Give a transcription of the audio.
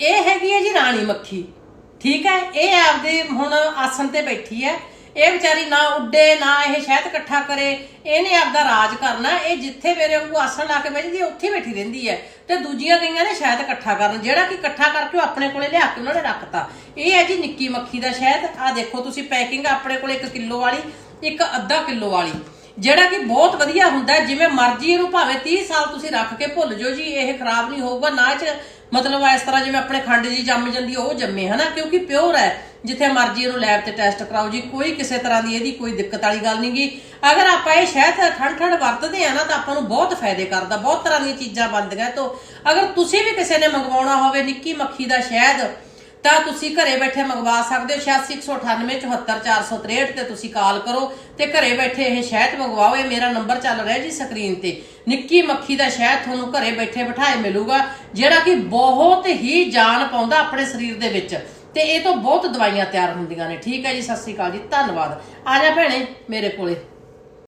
ਇਹ ਹੈਗੀ ਹੈ ਜੀ ਰਾਣੀ ਮੱਖੀ। ਠੀਕ ਹੈ? ਇਹ ਆਪਦੇ ਹੁਣ ਆਸਣ ਤੇ ਬੈਠੀ ਹੈ। ਇਹ ਵਿਚਾਰੀ ਨਾ ਉੱਡੇ, ਨਾ ਇਹ ਸ਼ਹਿਦ ਇਕੱਠਾ ਕਰੇ। ਇਹਨੇ ਆਪਦਾ ਰਾਜ ਕਰਨਾ। ਇਹ ਜਿੱਥੇ ਮੇਰੇ ਵਾਂਗੂ ਆਸਣ ਲਾ ਕੇ ਬੈਠਦੀ ਹੈ, ਉੱਥੇ ਬੈਠੀ ਰਹਿੰਦੀ ਹੈ। ਤੇ ਦੂਜੀਆਂ ਗਈਆਂ ਨੇ ਸ਼ਹਿਦ ਇਕੱਠਾ ਕਰਨ। ਜਿਹੜਾ ਕਿ ਇਕੱਠਾ ਕਰਕੇ ਉਹ ਆਪਣੇ ਕੋਲੇ ਲਿਆ ਕੇ ਉਹਨਾਂ ਨੇ ਰੱਖਤਾ। ਇਹ ਹੈ ਜੀ ਨਿੱਕੀ ਮੱਖੀ ਦਾ ਸ਼ਹਿਦ। ਆ ਦੇਖੋ ਤੁਸੀਂ ਪੈਕਿੰਗ, ਆਪਣੇ ਕੋਲੇ 1 ਕਿਲੋ ਵਾਲੀ, ਇੱਕ ਅੱਧਾ ਕਿਲੋ ਵਾਲੀ। ਜਿਹੜਾ ਕਿ ਬਹੁਤ ਵਧੀਆ ਹੁੰਦਾ ਜਿਵੇਂ ਮਰਜ਼ੀ ਇਹਨੂੰ ਭਾਵੇਂ 30 ਸਾਲ ਤੁਸੀਂ ਰੱਖ ਕੇ ਭੁੱਲ ਜਾਓ ਜੀ, ਇਹ ਖਰਾਬ ਨਹੀਂ ਹੋਊਗਾ। ਨਾ ਇਹ ਚ ਮਤਲਬ ਇਸ ਤਰ੍ਹਾਂ ਜਿਵੇਂ ਆਪਣੇ ਖੰਡ ਜੀ ਜੰਮ ਜਾਂਦੀ ਹੈ, ਉਹ ਜੰਮੇ ਹਨਾ? ਕਿਉਂਕਿ ਪਿਓਰ ਹੈ। ਜਿੱਥੇ ਮਰਜ਼ੀ ਇਹਨੂੰ ਲੈਬ ਤੇ ਟੈਸਟ ਕਰਾਓ ਜੀ ਕੋਈ ਕਿਸੇ ਤਰ੍ਹਾਂ ਦੀ ਇਹਦੀ ਕੋਈ ਦਿੱਕਤ ਵਾਲੀ ਗੱਲ ਨਹੀਂਗੀ ਅਗਰ ਆਪਾਂ ਇਹ ਸ਼ਹਿਦ ਠੰਡ ਠੰਡ ਵਰਤਦੇ ਆ ਨਾ ਤਾਂ ਆਪਾਂ ਨੂੰ ਬਹੁਤ ਫਾਇਦੇ ਕਰਦਾ ਬਹੁਤ ਤਰ੍ਹਾਂ ਦੀਆਂ ਚੀਜ਼ਾਂ ਬਣਦੀਆਂ। ਤੋਂ ਅਗਰ ਤੁਸੀਂ ਵੀ ਕਿਸੇ ਨੇ ਮੰਗਵਾਉਣਾ ਹੋਵੇ ਨਿੱਕੀ ਮੱਖੀ ਦਾ ਸ਼ਹਿਦ ਤਾਂ ਤੁਸੀਂ ਘਰੇ ਬੈਠੇ ਮੰਗਵਾ ਸਕਦੇ ਹੋ। 8698 74463 ਤੇ ਤੁਸੀਂ ਕਾਲ ਕਰੋ ਤੇ ਘਰੇ ਬੈਠੇ ਇਹ ਸ਼ਹਿਦ ਮੰਗਵਾਓ। ਇਹ ਮੇਰਾ ਨੰਬਰ ਚੱਲ ਰਿਹਾ ਜੀ ਸਕਰੀਨ ਤੇ। ਨਿੱਕੀ ਮੱਖੀ ਦਾ ਸ਼ਹਿਦ ਤੁਹਾਨੂੰ ਘਰੇ ਬੈਠੇ ਬਿਠਾਏ ਮਿਲੂਗਾ, ਜਿਹੜਾ ਕਿ ਬਹੁਤ ਹੀ ਜਾਨ ਪਾਉਂਦਾ ਆਪਣੇ ਸਰੀਰ ਦੇ ਵਿੱਚ। ਤੇ ਇਹ ਤੋਂ ਬਹੁਤ ਦਵਾਈਆਂ ਤਿਆਰ ਹੁੰਦੀਆਂ ਨੇ। ਠੀਕ ਹੈ ਜੀ, ਸਤਿ ਸ੍ਰੀ ਅਕਾਲ ਜੀ, ਧੰਨਵਾਦ। ਆ ਜਾ ਭੈਣੇ, ਮੇਰੇ ਕੋਲੇ।